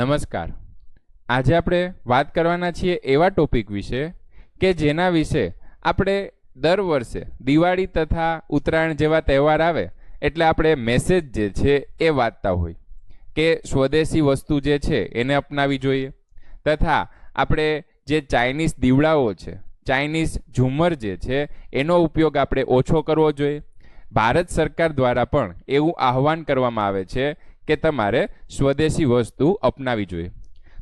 નમસ્કાર. આજે આપણે વાત કરવાના છીએ એવા ટોપિક વિશે કે જેના વિશે આપણે દર વર્ષે દિવાળી તથા ઉત્તરાયણ જેવા તહેવાર આવે એટલે આપણે મેસેજ જે છે એ વાંચતા હોય. કે સ્વદેશી વસ્તુ જે છે એને અપનાવી જોઈએ. તથા આપણે જે ચાઇનીઝ દીવડાઓ છે, ચાઇનીઝ ઝુમર જે છે, એનો ઉપયોગ આપણે ઓછો કરવો જોઈએ. ભારત સરકાર દ્વારા પણ એવું આહવાન કરવામાં આવે છે કે તમારે સ્વદેશી વસ્તુ અપનાવી જોઈએ.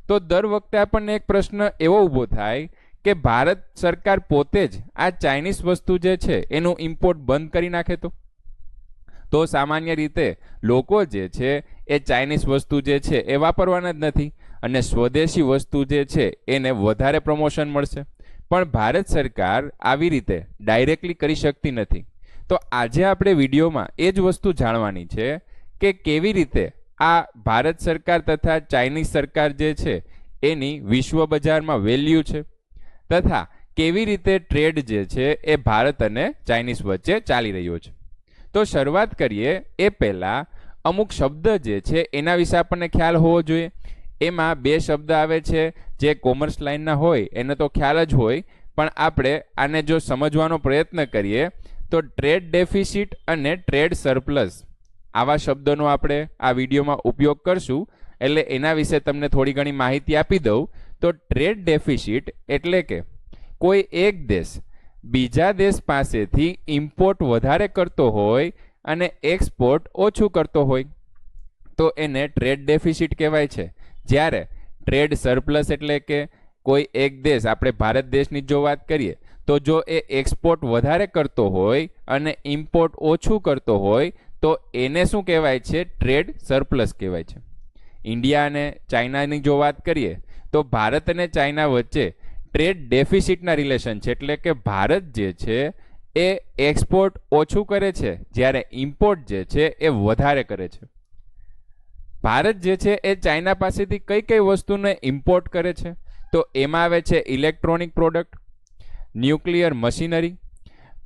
તો દર વખતે આપણને એક પ્રશ્ન એવો ઊભો થાય કે ભારત સરકાર પોતે જ આ ચાઇનીઝ વસ્તુ જે છે એનું ઇમ્પોર્ટ બંધ કરી નાખે તો? તો સામાન્ય રીતે લોકો જે છે એ ચાઇનીઝ વસ્તુ જે છે એ વાપરવાના જ નથી અને સ્વદેશી વસ્તુ જે છે એને વધારે પ્રમોશન મળશે. પણ ભારત સરકાર આવી રીતે ડાયરેક્ટલી કરી શકતી નથી. તો આજે આપણે વિડીયોમાં એ જ વસ્તુ જાણવાની છે કે કેવી રીતે આ ભારત સરકાર તથા ચાઇનીઝ સરકાર જે છે, એની વિશ્વ બજારમાં વેલ્યુ છે. તથા કેવી રીતે ટ્રેડ જે છે, એ ભારત અને ચાઇનીઝ વચ્ચે ચાલી રહ્યો છે. તો શરૂઆત કરીએ, એ પહેલાં અમુક શબ્દ જે છે, એના વિશે આપણને ખ્યાલ હોવો જોઈએ. એમાં બે શબ્દ આવે છે, જે કોમર્સ લાઇનના હોય, એને તો ખ્યાલ જ હોય, પણ આપણે આને જો સમજવાનો પ્રયત્ન કરીએ, તો ટ્રેડ ડેફિસિટ અને ટ્રેડ સરપ્લસ આવા શબ્દોનો આપણે આ વિડીયોમાં ઉપયોગ કરશું. એટલે એના વિશે તમને થોડી ઘણી માહિતી આપી દઉં. તો ટ્રેડ ડેફિસિટ એટલે કે કોઈ એક દેશ બીજા દેશ પાસેથી ઇમ્પોર્ટ વધારે કરતો હોય અને એક્સપોર્ટ ઓછું કરતો હોય. તો એને ટ્રેડ ડેફિસિટ કહેવાય છે. જ્યારે ટ્રેડ સરપ્લસ એટલે કે કોઈ એક દેશ, આપણે ભારત દેશની જો વાત કરીએ, તો જો એ એક્સપોર્ટ વધારે કરતો હોય અને ઇમ્પોર્ટ ઓછું કરતો હોય તો એને શું કહેવાય છે? ટ્રેડ સરપ્લસ કહેવાય છે. ઇન્ડિયા અને ચાઇનાની જો વાત કરીએ, તો ભારત અને ચાઇના વચ્ચે ટ્રેડ ડેફિસિટના રિલેશન છે. એટલે કે ભારત જે છે, એ એક્સપોર્ટ ઓછું કરે છે, જ્યારે ઇમ્પોર્ટ જે છે, એ વધારે કરે છે. ભારત જે છે, એ ચાઇના પાસેથી કઈ કઈ વસ્તુને ઇમ્પોર્ટ કરે છે? તો એમાં આવે છે electronic product nuclear machinery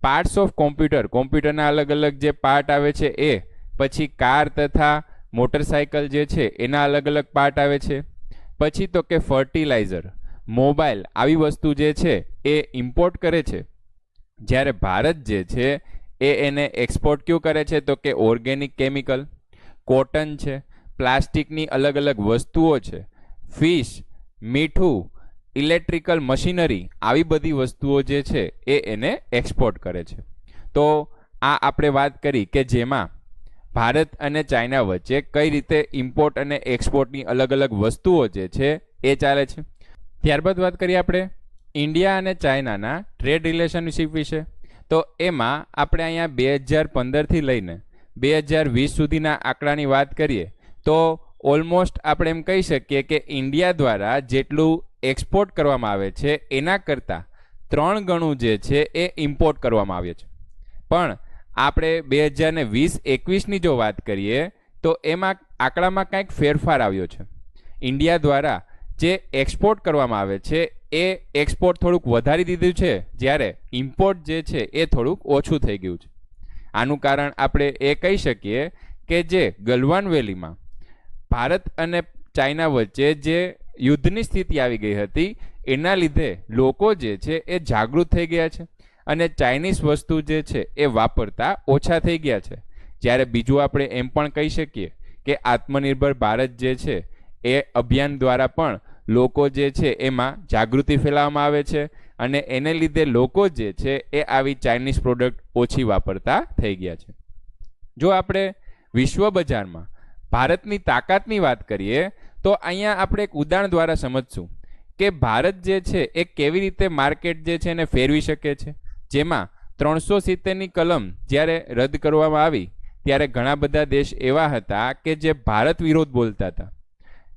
parts of computer કોમ્પ્યુટરના અલગ અલગ જે પાર્ટ આવે છે એ, પછી કાર તથા મોટરસાઇકલ જે છે એના અલગ અલગ પાર્ટ આવે છે. પછી તો કે ફર્ટિલાઇઝર મોબાઈલ આવી વસ્તુ જે છે એ ઇમ્પોર્ટ કરે છે. જ્યારે ભારત જે છે એ એને એક્સપોર્ટ ક્યું કરે છે તો કે ઓર્ગેનિક કેમિકલ કોટન છે પ્લાસ્ટિકની અલગ અલગ વસ્તુઓ છે. ફિશ મીઠું ઇલેક્ટ્રિકલ મશીનરી આવી બધી વસ્તુઓ જે છે એ એને એક્સપોર્ટ કરે છે. તો આ આપણે વાત કરી કે જેમાં ભારત અને ચાઇના વચ્ચે કઈ રીતે ઇમ્પોર્ટ અને એક્સપોર્ટની અલગ અલગ વસ્તુઓ જે છે એ ચાલે છે. ત્યારબાદ વાત કરીએ આપણે ઇન્ડિયા અને ચાઇનાના ટ્રેડ રિલેશનશીપ વિશે. તો એમાં આપણે અહીંયા બે હજાર પંદરથી લઈને બે હજાર વીસ સુધીના આંકડાની વાત કરીએ તો ઓલમોસ્ટ આપણે એમ કહી શકીએ કે ઇન્ડિયા દ્વારા જેટલું એક્સપોર્ટ કરવામાં આવે છે, એના કરતાં ત્રણ ગણું જે છે એ ઇમ્પોર્ટ કરવામાં આવે છે. પણ આપણે બે હજાર ને વીસ એકવીસની જો વાત કરીએ, તો એમાં આંકડામાં કંઈક ફેરફાર આવ્યો છે. ઇન્ડિયા દ્વારા જે એક્સપોર્ટ કરવામાં આવે છે, એ એક્સપોર્ટ થોડુંક વધારી દીધું છે, જ્યારે ઇમ્પોર્ટ જે છે એ થોડુંક ઓછું થઈ ગયું છે. આનું કારણ આપણે એ કહી શકીએ કે જે ગલવાન વેલીમાં ભારત અને ચાઇના વચ્ચે જે યુદ્ધની સ્થિતિ આવી ગઈ હતી, એના લીધે લોકો જે છે એ જાગૃત થઈ ગયા છે અને ચાઇનીઝ વસ્તુ જે છે એ વાપરતા ઓછા થઈ ગયા છે. જ્યારે બીજું આપણે એમ પણ કહી શકીએ કે આત્મનિર્ભર ભારત જે છે એ અભિયાન દ્વારા પણ લોકો જે છે એમાં જાગૃતિ ફેલાવવામાં આવે છે અને એને લીધે લોકો જે છે એ આવી ચાઇનીઝ પ્રોડક્ટ ઓછી વાપરતા થઈ ગયા છે. જો આપણે વિશ્વ બજારમાં ભારતની તાકાતની વાત કરીએ, તો અહીંયા આપણે એક ઉદાહરણ દ્વારા સમજશું કે ભારત જે છે એ કેવી રીતે માર્કેટ જે છે એને ફેરવી શકે છે. જેમાં ત્રણસો સિત્તેરની કલમ જ્યારે રદ કરવામાં આવી, ત્યારે ઘણા બધા દેશ એવા હતા કે જે ભારત વિરોધ બોલતા હતા.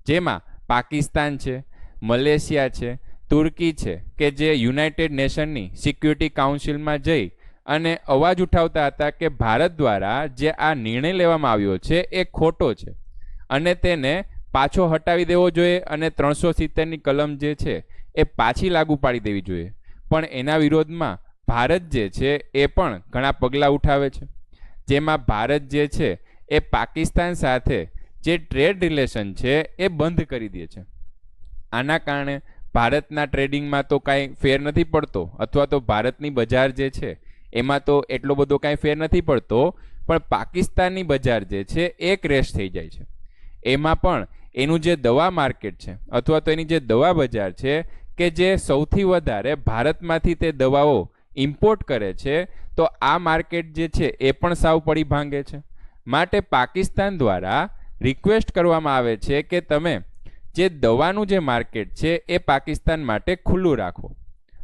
જેમાં પાકિસ્તાન છે, મલેશિયા છે, તુર્કી છે, કે જે યુનાઇટેડ નેશનની સિક્યુરિટી કાઉન્સિલમાં જઈ અને અવાજ ઉઠાવતા હતા કે ભારત દ્વારા જે આ નિર્ણય લેવામાં આવ્યો છે, એ ખોટો છે. અને તેને પાછો હટાવી દેવો જોઈએ અને ત્રણસો સિત્તેરની કલમ જે છે, એ પાછી લાગુ પાડી દેવી જોઈએ. પણ એના વિરોધમાં ભારત જે છે, એ પણ ઘણા પગલાં ઉઠાવે છે. જેમાં ભારત જે છે, એ પાકિસ્તાન સાથે જે ટ્રેડ રિલેશન છે, એ બંધ કરી દે છે. આના કારણે ભારતના ટ્રેડિંગમાં તો કાંઈ ફેર નથી પડતો, અથવા તો ભારતની બજાર જે છે એમાં તો એટલો બધો કાંઈ ફેર નથી પડતો, પણ પાકિસ્તાનની બજાર જે છે એ ક્રેશ થઈ જાય છે. એમાં પણ એનું જે દવા માર્કેટ છે, અથવા તો એની જે દવા બજાર છે, કે જે સૌથી વધારે ભારતમાંથી તે દવાઓ ઇમ્પોર્ટ કરે છે, તો આ માર્કેટ જે છે એ પણ સાવ પડી ભાંગે છે. માટે પાકિસ્તાન દ્વારા રિક્વેસ્ટ કરવામાં આવે છે કે તમે જે દવાનું જે માર્કેટ છે એ પાકિસ્તાન માટે ખુલ્લું રાખો.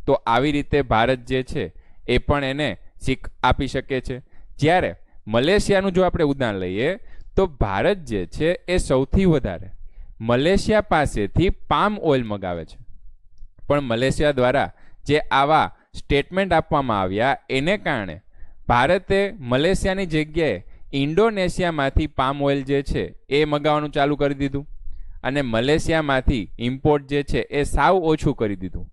તો આવી રીતે ભારત જે છે એ પણ એને શીખ આપી શકે છે. જ્યારે મલેશિયાનું જો આપણે ઉદાહરણ લઈએ, તો ભારત જે છે એ સૌથી વધારે મલેશિયા પાસેથી પામ ઓઇલ મગાવે છે. પણ મલેશિયા દ્વારા જે આવા સ્ટેટમેન્ટ આપવામાં આવ્યા, એને કારણે ભારતે મલેશિયાની જગ્યાએ ઇન્ડોનેશિયામાંથી પામ ઓઇલ જે છે એ મગાવવાનું ચાલુ કરી દીધું અને મલેશિયામાંથી ઇમ્પોર્ટ જે છે એ સાવ ઓછું કરી દીધું.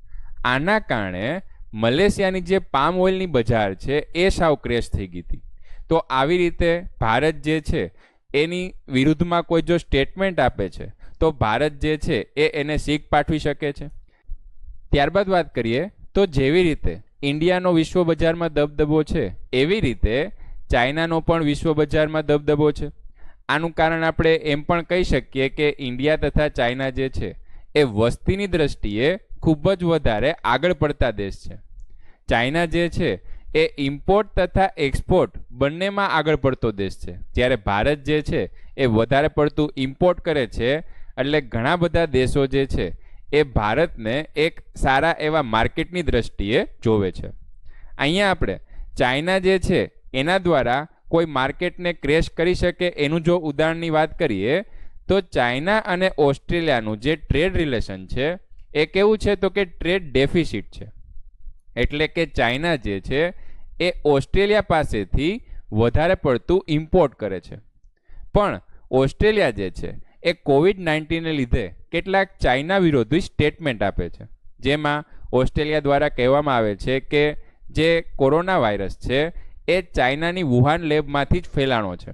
આના કારણે મલેશિયાની જે પામ ઓઇલની બજાર છે, એ સાવ ક્રેશ થઈ ગઈ હતી. તો આવી રીતે ભારત જે છે, એની વિરુદ્ધમાં કોઈ જો સ્ટેટમેન્ટ આપે છે, તો ભારત જે છે, એ એને શીખ પાઠવી શકે છે. ત્યારબાદ વાત કરીએ, તો જેવી રીતે ઇન્ડિયાનો વિશ્વ બજારમાં દબદબો છે, એવી રીતે ચાઇનાનો પણ વિશ્વ બજારમાં દબદબો છે. આનું કારણ આપણે એમ પણ કહી શકીએ કે ઇન્ડિયા તથા ચાઇના જે છે, એ વસ્તીની દ્રષ્ટિએ ખૂબ જ વધારે આગળ પડતા દેશ છે. ચાઇના જે છે, એ ઇમ્પોર્ટ તથા એક્સપોર્ટ બંનેમાં આગળ પડતો દેશ છે. જ્યારે ભારત જે છે, એ વધારે પડતું ઇમ્પોર્ટ કરે છે, એટલે ઘણા બધા દેશો જે છે, એ ભારતને એક સારા એવા માર્કેટની દ્રષ્ટિએ જોવે છે. અહીંયા આપણે ચાઇના જે છે, એના દ્વારા કોઈ માર્કેટને ક્રેશ કરી શકે એનું જો ઉદાહરણની વાત કરીએ, તો ચાઇના અને ઓસ્ટ્રેલિયાનું જે ટ્રેડ રિલેશન છે એ કેવું છે તો કે ટ્રેડ ડેફિસિટ છે. એટલે કે ચાઇના જે છે, એ ઓસ્ટ્રેલિયા પાસેથી વધારે પડતું ઇમ્પોર્ટ કરે છે. પણ ઓસ્ટ્રેલિયા જે છે, એ કોવિડ નાઇન્ટીનને લીધે કેટલાક ચાઇના વિરોધી સ્ટેટમેન્ટ આપે છે. જેમાં ઓસ્ટ્રેલિયા દ્વારા કહેવામાં આવે છે કે જે કોરોના વાયરસ છે, એ ચાઇનાની વુહાન લેબમાંથી જ ફેલાણો છે.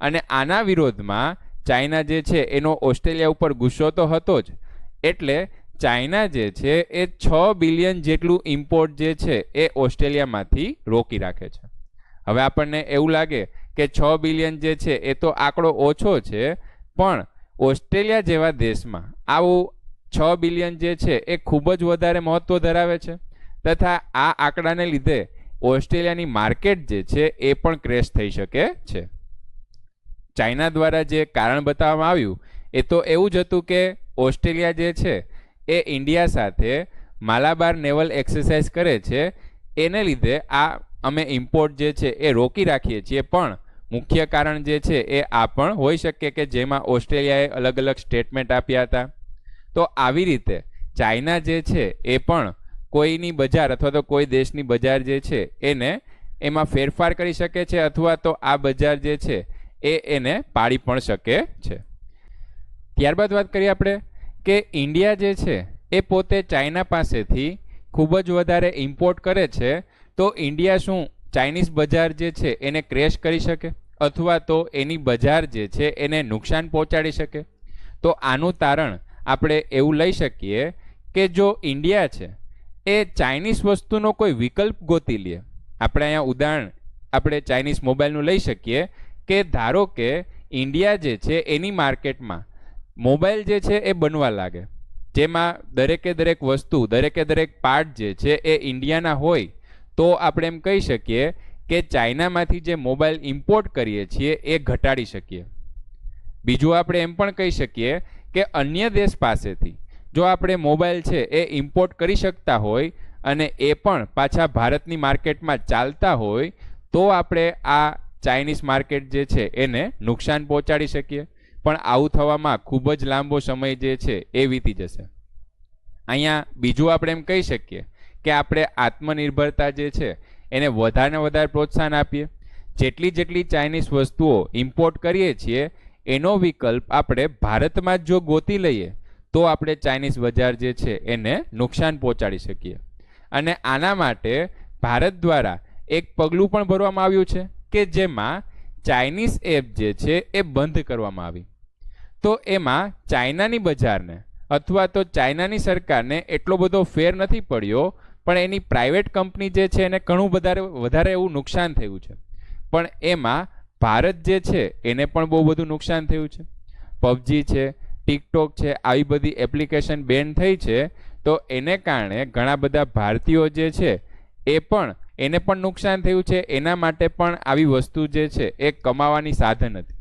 અને આના વિરોધમાં ચાઇના જે છે, એનો ઓસ્ટ્રેલિયા ઉપર ગુસ્સો તો હતો જ. એટલે ચાઇના જે છે, એ છ બિલિયન જેટલું ઇમ્પોર્ટ જે છે, એ ઓસ્ટ્રેલિયામાંથી રોકી રાખે છે. હવે આપણને એવું લાગે કે છ બિલિયન જે છે, એ તો આંકડો ઓછો છે, પણ ઓસ્ટ્રેલિયા જેવા દેશમાં આવું છ બિલિયન જે છે, એ ખૂબ જ વધારે મહત્ત્વ ધરાવે છે. તથા આ આંકડાને લીધે ઓસ્ટ્રેલિયાની માર્કેટ જે છે, એ પણ ક્રેશ થઈ શકે છે. ચાઇના દ્વારા જે કારણ બતાવવામાં આવ્યું, એ તો એવું જ હતું કે ઓસ્ટ્રેલિયા જે છે એ ઇન્ડિયા સાથે માલાબાર નેવલ એક્સરસાઇઝ કરે છે. એને લીધે આ અમે ઇમ્પોર્ટ જે છે એ રોકી રાખીએ છીએ. પણ મુખ્ય કારણ જે છે એ આ પણ હોઈ શકે કે જેમાં ઓસ્ટ્રેલિયાએ અલગ અલગ સ્ટેટમેન્ટ આપ્યા હતા. તો આવી રીતે ચાઇના જે છે એ પણ કોઈની બજાર અથવા તો કોઈ દેશની બજાર જે છે એને એમાં ફેરફાર કરી શકે છે અથવા તો આ બજાર જે છે એ એને પાડી પણ શકે છે. ત્યારબાદ વાત કરીએ આપણે કે ઇન્ડિયા જે છે, એ પોતે ચાઇના પાસેથી ખૂબ જ વધારે ઇમ્પોર્ટ કરે છે, તો ઇન્ડિયા શું ચાઇનીઝ બજાર જે છે, એને ક્રેશ કરી શકે? અથવા તો એની બજાર જે છે, એને નુકસાન પહોંચાડી શકે? તો આનું તારણ આપણે એવું લઈ શકીએ કે જો ઇન્ડિયા છે, એ ચાઇનીઝ વસ્તુનો કોઈ વિકલ્પ ગોતી લે. આપણે અહીંયા ઉદાહરણ, આપણે ચાઇનીઝ મોબાઈલનું લઈ શકીએ કે ધારો કે ઇન્ડિયા જે છે, એની માર્કેટમાં મોબાઈલ જે છે એ બનવા લાગે. જેમાં દરેકે દરેક વસ્તુ, દરેકે દરેક પાર્ટ જે છે એ ઇન્ડિયાના હોય, તો આપણે એમ કહી શકીએ કે ચાઇનામાંથી જે મોબાઈલ ઇમ્પોર્ટ કરીએ છીએ એ ઘટાડી શકીએ. બીજું આપણે એમ પણ કહી શકીએ કે અન્ય દેશ પાસેથી જો આપણે મોબાઈલ છે એ ઇમ્પોર્ટ કરી શકતા હોય અને એ પણ પાછા ભારતની માર્કેટમાં ચાલતા હોય, તો આપણે આ ચાઇનીઝ માર્કેટ જે છે એને નુકસાન પહોંચાડી શકીએ. પણ આવું થવામાં ખૂબ જ લાંબો સમય જે છે એ વીતી જશે. અહીંયા બીજું આપણે એમ કહી શકીએ કે આપણે આત્મનિર્ભરતા જે છે એને વધારે વધારે પ્રોત્સાહન આપીએ. જેટલી જેટલી ચાઇનીઝ વસ્તુઓ ઇમ્પોર્ટ કરીએ છીએ, એનો વિકલ્પ આપણે ભારતમાં જ જો ગોતી લઈએ, તો આપણે ચાઇનીઝ બજાર જે છે એને નુકસાન પહોંચાડી શકીએ. અને આના માટે ભારત દ્વારા એક પગલું પણ ભરવામાં આવ્યું છે કે જેમાં ચાઇનીઝ એપ જે છે એ બંધ કરવામાં આવી. તો એમાં ચાઇનાની બજારને અથવા તો ચાઇનાની સરકારને એટલો બધો ફેર નથી પડ્યો, પણ એની પ્રાઇવેટ કંપની જે છે એને ઘણું વધારે વધારે એવું નુકસાન થયું છે. પણ એમાં ભારત જે છે એને પણ બહુ બધું નુકસાન થયું છે. પબજી છે ટિકટોક છે, આવી બધી એપ્લિકેશન બેન થઈ છે, તો એને કારણે ઘણા બધા ભારતીયો જે છે એ પણ એને પણ નુકસાન થયું છે. એના માટે પણ આવી વસ્તુ જે છે એ કમાવાની સાધન હતી.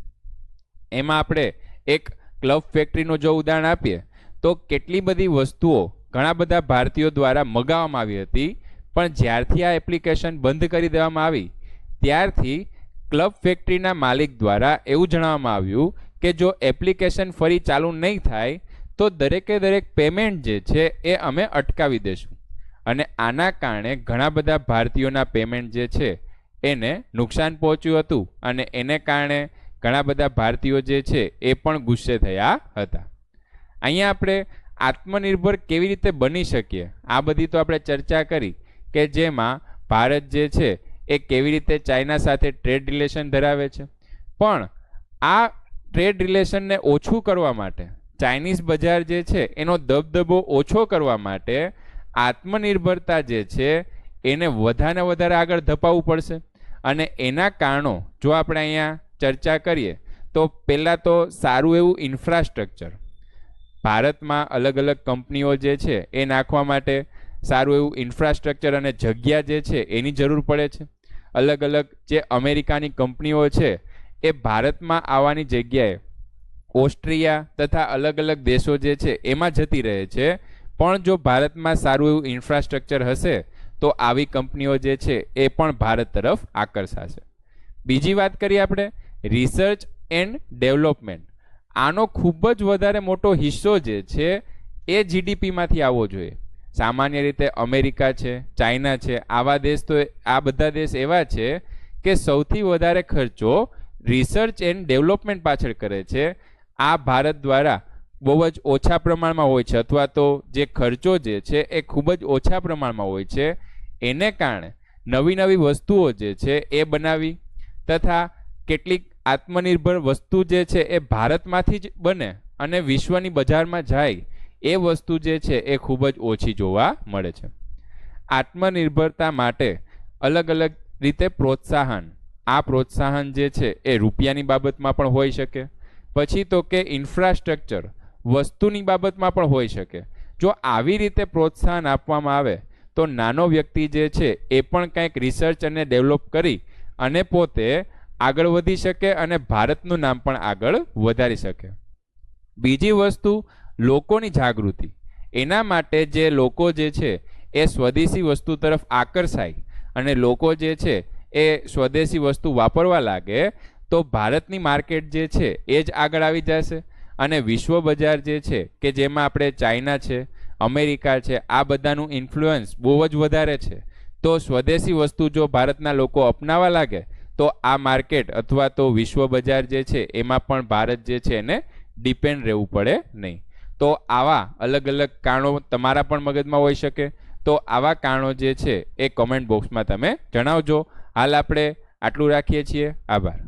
એમાં આપણે એક ક્લબ ફેક્ટરીનું જો ઉદાહરણ આપીએ, તો કેટલી બધી વસ્તુઓ ઘણા બધા ભારતીયો દ્વારા મગાવવામાં આવી હતી, પણ જ્યારથી આ એપ્લિકેશન બંધ કરી દેવામાં આવી, ત્યારથી ક્લબ ફેક્ટરીના માલિક દ્વારા એવું જણાવવામાં આવ્યું કે જો એપ્લિકેશન ફરી ચાલુ નહીં થાય, તો દરેકે દરેક પેમેન્ટ જે છે એ અમે અટકાવી દઈશું અને આના કારણે ઘણા બધા ભારતીયોના પેમેન્ટ જે છે, એને નુકસાન પહોંચ્યું હતું અને એને કારણે ઘણા બધા ભારતીયો જે છે એ પણ ગુસ્સે થયા હતા. અહીંયા આપણે આત્મનિર્ભર કેવી રીતે બની શકીએ? આ બધી તો આપણે ચર્ચા કરી કે જેમાં ભારત જે છે એ કેવી રીતે ચાઇના સાથે ટ્રેડ રિલેશન ધરાવે છે. પણ આ ટ્રેડ રિલેશનને ઓછું કરવા માટે, ચાઇનીઝ બજાર જે છે એનો દબદબો ઓછો કરવા માટે આત્મનિર્ભરતા જે છે એને વધારે વધારે આગળ ધપાવવું પડશે. અને એના કારણો, જો આપણે અહીંયા ચર્ચા કરીએ, તો પહેલાં તો સારું એવું ઇન્ફ્રાસ્ટ્રક્ચર ભારતમાં અલગ અલગ કંપનીઓ જે છે, એ નાખવા માટે સારું એવું ઇન્ફ્રાસ્ટ્રક્ચર અને જગ્યા જે છે, એની જરૂર પડે છે. અલગ અલગ જે અમેરિકાની કંપનીઓ છે, એ ભારતમાં આવવાની જગ્યાએ ઓસ્ટ્રિયા તથા અલગ અલગ દેશો જે છે, એમાં જતી રહે છે. પણ જો ભારતમાં સારું એવું ઇન્ફ્રાસ્ટ્રક્ચર હશે, તો આવી કંપનીઓ જે છે, એ પણ ભારત તરફ આકર્ષાશે. બીજી વાત કરીએ આપણે રિસર્ચ એન્ડ ડેવલપમેન્ટ આનો ખૂબ જ વધારે મોટો હિસ્સો જે છે, એ જીડીપીમાંથી આવવો જોઈએ. સામાન્ય રીતે અમેરિકા છે, ચાઇના છે, આવા દેશ તો આ બધા દેશ એવા છે કે સૌથી વધારે ખર્ચો રિસર્ચ એન્ડ ડેવલપમેન્ટ પાછળ કરે છે. આ ભારત દ્વારા બહુ જ ઓછા પ્રમાણમાં હોય છે, અથવા તો જે ખર્ચો જે છે એ ખૂબ જ ઓછા પ્રમાણમાં હોય છે. એને કારણે નવી નવી વસ્તુઓ જે છે એ બનાવી તથા કેટલીક આત્મનિર્ભર વસ્તુ જે છે એ ભારતમાંથી જ બને અને વિશ્વની બજારમાં જાય, એ વસ્તુ જે છે એ ખૂબ જ ઓછી જોવા મળે છે. આત્મનિર્ભરતા માટે અલગ અલગ રીતે પ્રોત્સાહન, આ પ્રોત્સાહન જે છે એ રૂપિયાની બાબતમાં પણ હોઈ શકે. પછી તો કે ઇન્ફ્રાસ્ટ્રક્ચર, વસ્તુની બાબતમાં પણ હોઈ શકે. જો આવી રીતે પ્રોત્સાહન આપવામાં આવે, તો નાનો વ્યક્તિ જે છે એ પણ કંઈક રિસર્ચ અને ડેવલપ કરી અને પોતે આગળ વધી શકે અને ભારતનું નામ પણ આગળ વધારી શકે. બીજી વસ્તુ, લોકોની જાગૃતિ. એના માટે જે લોકો જે છે, એ સ્વદેશી વસ્તુ તરફ આકર્ષાય અને લોકો જે છે, એ સ્વદેશી વસ્તુ વાપરવા લાગે, તો ભારતની માર્કેટ જે છે, એ જ આગળ આવી જશે. અને વિશ્વ બજાર જે છે, કે જેમાં આપણે ચાઇના છે, અમેરિકા છે, આ બધાનું ઇન્ફ્લુઅન્સ બહુ જ વધારે છે. તો સ્વદેશી વસ્તુ જો ભારતના લોકો અપનાવવા લાગે તો આ માર્કેટ અથવા તો વિશ્વ બજાર જે છે, એમાં પણ ભારત જે છે એને ડિપેન્ડ રહેવું પડે નહીં. તો આવા અલગ અલગ કારણો તમારા પણ મગજમાં હોઈ શકે. તો આવા કારણો જે છે, એ કોમેન્ટ બોક્સમાં તમે જણાવજો. હાલ આપણે આટલું રાખીએ છીએ. આભાર.